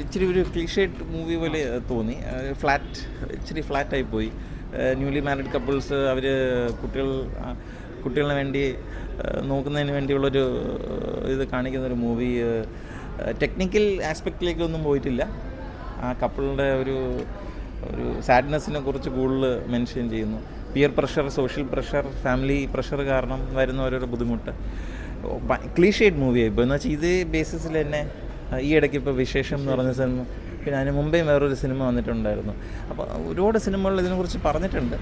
ഇച്ചിരി ഒരു clichéd movie പോലെ തോന്നി. ഫ്ലാറ്റ് ഇച്ചിരി ഫ്ലാറ്റായി പോയി. ന്യൂലി മാരിഡ് കപ്പിൾസ് അവർ കുട്ടികൾ കുട്ടികളെ വേണ്ടി നോക്കുന്നതിന് വേണ്ടിയുള്ളൊരു ഇത് കാണിക്കുന്ന ഒരു മൂവി ടെക്നിക്കൽ ആസ്പെക്റ്റിലേക്കൊന്നും പോയിട്ടില്ല. ആ കപ്പിളിന്റെ ഒരു ഒരു സാഡ്നെസ്സിനെ കുറിച്ച് കൂടുതൽ മെൻഷൻ ചെയ്യുന്നു. Peer pressure social pressure family pressure കാരണം വരുന്ന ഓരോരോ ബുദ്ധിമുട്ട്. ക്ലീഷേഡ് മൂവി ആയിപ്പോൾ എന്ന് വെച്ചാൽ ഇതേ ബേസിസിൽ തന്നെ ഈ ഇടയ്ക്ക് ഇപ്പോൾ വിശേഷം എന്ന് പറഞ്ഞ സിനിമ പിന്നെ അതിന് മുമ്പേ വേറൊരു സിനിമ വന്നിട്ടുണ്ടായിരുന്നു. അപ്പോൾ ഒരുപാട് സിനിമകൾ ഇതിനെക്കുറിച്ച് പറഞ്ഞിട്ടുണ്ട്.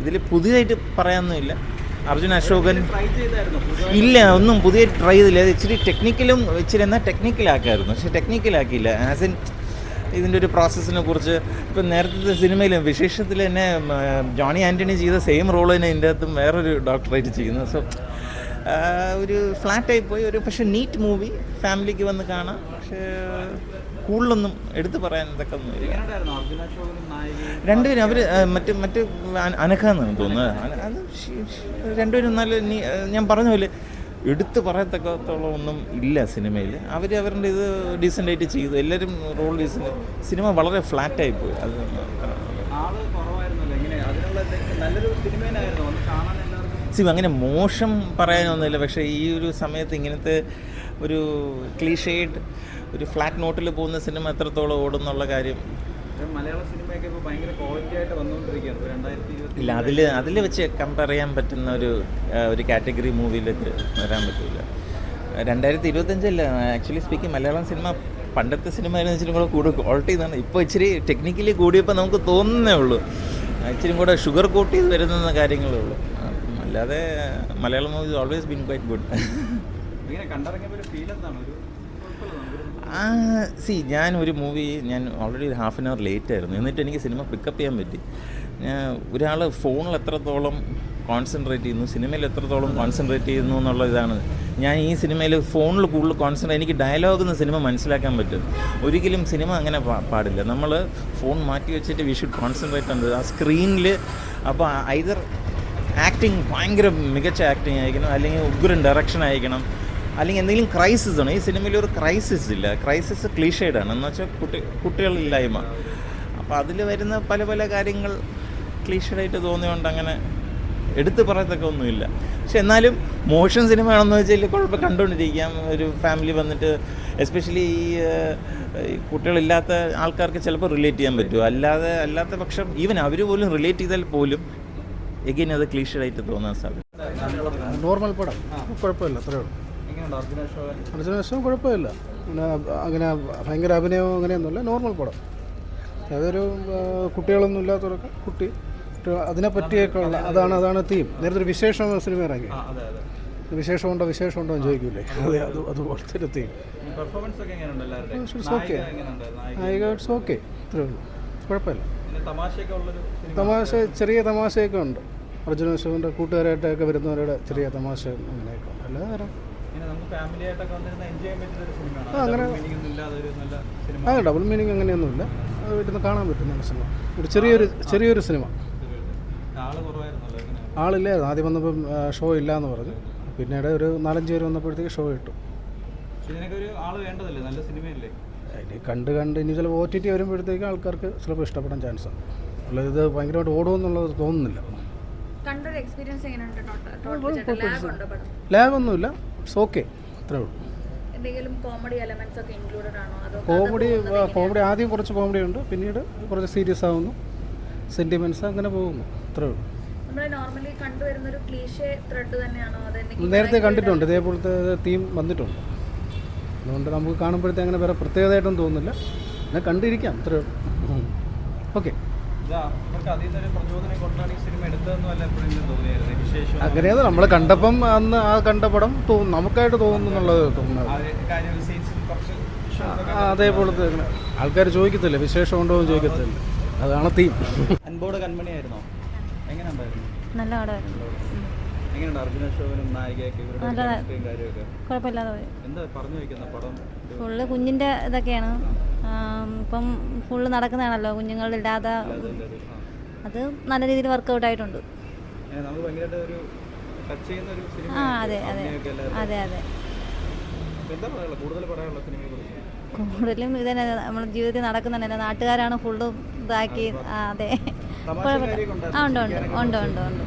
ഇതിൽ പുതിയതായിട്ട് പറയാനൊന്നുമില്ല. അർജുൻ അശോകൻ ഇല്ല ഒന്നും പുതിയ ട്രൈ ചെയ്തില്ല. ഇച്ചിരി ടെക്നിക്കലും ഇച്ചിരി എന്നാൽ ടെക്നിക്കലാക്കായിരുന്നു പക്ഷെ ടെക്നിക്കലാക്കിയില്ല ആസ് ഇൻ ഇതിന്റെ ഒരു പ്രോസസ്സിനെ കുറിച്ച് ഇപ്പം നേരത്തെ സിനിമയിൽ വിശേഷത്തിൽ തന്നെ ജോണി ആന്റണി ചെയ്ത സെയിം റോൾ തന്നെ ഇതിന്റെ അകത്തും വേറൊരു ഡോക്ടറായിട്ട് ചെയ്യുന്നു. സോ ഒരു ഫ്ലാറ്റായി പോയി. ഒരു പക്ഷേ നീറ്റ് മൂവി ഫാമിലിക്ക് വന്ന് കാണാം. പക്ഷേ കൂടുതലൊന്നും എടുത്തു പറയാൻ ഇതൊക്കെ രണ്ടുപേരും അവർ മറ്റ് മറ്റ് അന- അനഘ എന്നാണ് തോന്നുന്നത്. അത് രണ്ടുപേരും നല്ല ഞാൻ പറഞ്ഞ പോലെ എടുത്തു പറയത്തക്കത്തോളം ഒന്നും ഇല്ല സിനിമയിൽ അവർ അവരുടെ ഇത് ഡീസന്റായിട്ട് ചെയ്തു. എല്ലാവരും റോൾ ഡീസന്റ് സിനിമ വളരെ ഫ്ലാറ്റായി പോയി. അത് നല്ലൊരു സിനിമയിലായിരുന്നു കാണാൻ സി അങ്ങനെ മോശം പറയാനൊന്നുമില്ല. പക്ഷേ ഈ ഒരു സമയത്ത് ഇങ്ങനത്തെ ഒരു ക്ലീഷേഡ് ഒരു ഫ്ലാറ്റ് നോട്ടിൽ പോകുന്ന സിനിമ എത്രത്തോളം ഓടുന്നുള്ള കാര്യം. മലയാള സിനിമയൊക്കെ ഇപ്പോൾ ഭയങ്കര ക്വാളിറ്റി ആയിട്ട് വന്നുകൊണ്ടിരിക്കുകയാണ്. രണ്ടായിരത്തി ഇല്ല അതിൽ അതിൽ വെച്ച് കമ്പയർ ചെയ്യാൻ പറ്റുന്ന ഒരു ഒരു കാറ്റഗറി മൂവിയിലേക്ക് വരാൻ പറ്റില്ല. രണ്ടായിരത്തി ഇരുപത്തഞ്ചല്ല ആക്ച്വലി സ്പീക്കിംഗ് മലയാളം സിനിമ പണ്ടത്തെ സിനിമ ഇച്ചിരി കൂടെ കൂടുതൽ ക്വാളിറ്റി എന്നാണ് ഇപ്പോൾ ഇച്ചിരി ടെക്നിക്കലി കൂടിയപ്പോൾ നമുക്ക് തോന്നുന്നേ ഉള്ളൂ. ഇച്ചിരി കൂടെ ഷുഗർ കോട്ട് ചെയ്ത് വരുന്ന കാര്യങ്ങളേ ഉള്ളൂ. അല്ലാതെ Malayalam movie always been quite good see ഞാൻ ഒരു മൂവി ഞാൻ ഓൾറെഡി ഒരു ഹാഫ് ആൻ അവർ ലേറ്റ് ആയിരുന്നു. എന്നിട്ട് എനിക്ക് സിനിമ പിക്കപ്പ് ചെയ്യാൻ പറ്റി. ഞാൻ ഒരാൾ ഫോണിൽ എത്രത്തോളം കോൺസെൻട്രേറ്റ് ചെയ്യുന്നു സിനിമയിൽ എത്രത്തോളം കോൺസെൻട്രേറ്റ് ചെയ്യുന്നു എന്നുള്ള ഇതാണ്. ഞാൻ ഈ സിനിമയിൽ ഫോണിൽ കൂടുതൽ കോൺസെൻട്രേറ്റ് എനിക്ക് ഡയലോഗ് എന്ന സിനിമ മനസ്സിലാക്കാൻ പറ്റും. ഒരിക്കലും സിനിമ അങ്ങനെ പാടില്ല. നമ്മൾ ഫോൺ മാറ്റി വെച്ചിട്ട് വി ഷുഡ് കോൺസെൻട്രേറ്റ് ഉണ്ട് ആ സ്ക്രീനിൽ അപ്പോൾ ഐദർ ആക്ടിങ് ഭയങ്കര മികച്ച ആക്ടിങ് ആയിരിക്കണം അല്ലെങ്കിൽ ഉഗ്രൻ ഡയറക്ഷൻ ആയിരിക്കണം അല്ലെങ്കിൽ എന്തെങ്കിലും ക്രൈസിസ് ആണ്. ഈ സിനിമയിൽ ഒരു ക്രൈസിസ് ഇല്ല. ക്രൈസിസ് ക്ലീഷേഡാണ് എന്ന് വെച്ചാൽ കുട്ടി കുട്ടികളില്ലായ്മ. അപ്പോൾ അതിൽ വരുന്ന പല പല കാര്യങ്ങൾ ക്ലീഷേഡായിട്ട് തോന്നിയുകൊണ്ട് അങ്ങനെ എടുത്തു പറയത്തൊക്കെ ഒന്നുമില്ല. പക്ഷെ എന്നാലും മോഷൻ സിനിമ ആണെന്ന് വെച്ചാൽ കുഴപ്പം കണ്ടുകൊണ്ടിരിക്കാം ഒരു ഫാമിലി വന്നിട്ട് എസ്പെഷ്യലി ഈ കുട്ടികളില്ലാത്ത ആൾക്കാർക്ക് ചിലപ്പോൾ റിലേറ്റ് ചെയ്യാൻ പറ്റും. അല്ലാതെ അല്ലാത്ത പക്ഷം ഈവൻ അവർ പോലും റിലേറ്റ് ചെയ്താൽ പോലും എഗെയിൻ അത് ക്ലീഷഡായിട്ട് തോന്നാൻ സാധിക്കും. നോർമൽ പടം. കുഴപ്പമില്ല അത്രയേ ഉള്ളൂ. അർജുന അശോകൻ? കുഴപ്പമില്ല. പിന്നെ അങ്ങനെ ഭയങ്കര അഭിനയമോ അങ്ങനെയൊന്നുമില്ല നോർമൽ പടം. അതൊരു കുട്ടികളൊന്നും ഇല്ലാത്തവരൊക്കെ കുട്ടി കുട്ടികൾ അതിനെ പറ്റിയേക്കുള്ള അതാണ് അതാണ് തീം നേരത്തെ ഒരു വിശേഷം സിനിമ ഇറങ്ങി. അതെ അതെ. വിശേഷമുണ്ടോ വിശേഷമുണ്ടോ എന്ന് ചോദിക്കൂലേ? അതെ അത് അതുപോലത്തെ ഒരു തീം നായിക ഇറ്റ്സ് ഓക്കെ ഇത്രയേ ഉള്ളൂ. കുഴപ്പമില്ല. തമാശ ചെറിയ തമാശയൊക്കെ ഉണ്ട്. അർജുന അശോകന്റെ കൂട്ടുകാരായിട്ടൊക്കെ വരുന്നവരുടെ ചെറിയ തമാശ അങ്ങനെയൊക്കെ ഉണ്ട്. അല്ലാതെ വേറെ അങ്ങനെ- ആ ഡബിൾ മീനിങ് അങ്ങനെയൊന്നുമില്ല. അത് വീട്ടിൽ കാണാൻ പറ്റുന്ന സിനിമ. ഒരു ചെറിയൊരു ചെറിയൊരു സിനിമ. ആളില്ലായിരുന്നു ആദ്യം വന്നപ്പം ഷോ ഇല്ല എന്ന് പറഞ്ഞു. പിന്നീട് ഒരു നാലഞ്ച് പേര് വന്നപ്പോഴത്തേക്ക് ഷോ ഇട്ടു. ഇതിനൊക്കെ ഒരു വേണ്ടതല്ലേ? നല്ല സിനിമയല്ലേ? ഇനി കണ്ട് കണ്ട് ഇനി ചിലപ്പോൾ ഒ ടി ടി വരുമ്പോഴത്തേക്കും ആൾക്കാർക്ക് ചിലപ്പോൾ ഇഷ്ടപ്പെടാൻ ചാൻസ് ഉണ്ട്. അല്ല ഇത് ഭയങ്കരമായിട്ട് ഓടുമെന്നുള്ളത് തോന്നുന്നില്ല. കണ്ടൊരു എക്സ്പീരിയൻസ് എങ്ങനെയുണ്ട് ലാഗൊന്നുമില്ല ഇറ്റ്സ് ഓക്കെ അത്രേ ഉള്ളൂ. കോമഡി കോമഡി ആദ്യം കുറച്ച് കോമഡി ഉണ്ട്. പിന്നീട് കുറച്ച് സീരിയസ് ആവുന്നു. സെന്റിമെന്റ്സ് അങ്ങനെ പോകുന്നു. അത്രേ ഉള്ളൂ. നമ്മൾ നോർമലി കണ്ടുവരുന്ന ഒരു ക്ലീഷേ ത്രെഡ് തന്നെയാണോ? അത് എന്തെങ്കിലും നേരത്തെ കണ്ടിട്ടുണ്ട്. ഇതേപോലത്തെ തീം വന്നിട്ടുണ്ട്. അതുകൊണ്ട് നമുക്ക് കാണുമ്പോഴത്തെ അങ്ങനെ വേറെ പ്രത്യേകതയായിട്ടൊന്നും തോന്നുന്നില്ല. പിന്നെ കണ്ടിരിക്കാം അത്ര ഓക്കെ അങ്ങനെയത് അങ്ങനെയാണ് നമ്മൾ കണ്ടപ്പം അന്ന് ആ കണ്ട പടം തോന്നും നമുക്കായിട്ട് തോന്നുന്നുള്ളത് എന്നുള്ളത് തോന്നുന്നത്. അതേപോലത്തെ ആൾക്കാർ ചോദിക്കത്തില്ല വിശേഷം ഉണ്ടോ എന്ന് ചോദിക്കത്തില്ല. അതാണ് തീം അൻപോട് കൺമണിയായിരുന്നോ? എങ്ങനെ ഉണ്ടായിരുന്നു? നല്ല പടമായിരുന്നു കുഴപ്പമില്ലാതെ പോയി. എന്താ പറഞ്ഞു വയ്ക്കുന്ന പടം? ഒരു ഫുള്ള് കുഞ്ഞിന്റെ ഇതൊക്കെയാണ്. ഇപ്പം ഫുള്ള് നടക്കുന്നതാണല്ലോ കുഞ്ഞുങ്ങളില്ലാതെ ഇല്ലാതെ. അത് നല്ല രീതിയിൽ വർക്കൗട്ട് ആയിട്ടുണ്ട്. ആ അതെ അതെ. അതെ അതെ. കൂടുതലും ഇതന്നെ നമ്മുടെ ജീവിതത്തിൽ നടക്കുന്നുണ്ടല്ലോ നാട്ടുകാരാണ് ഫുള്ളും ഇതാക്കി അതെ. ആ ഉണ്ട് ഉണ്ട് ഉണ്ട് ഉണ്ട് ഉണ്ട്.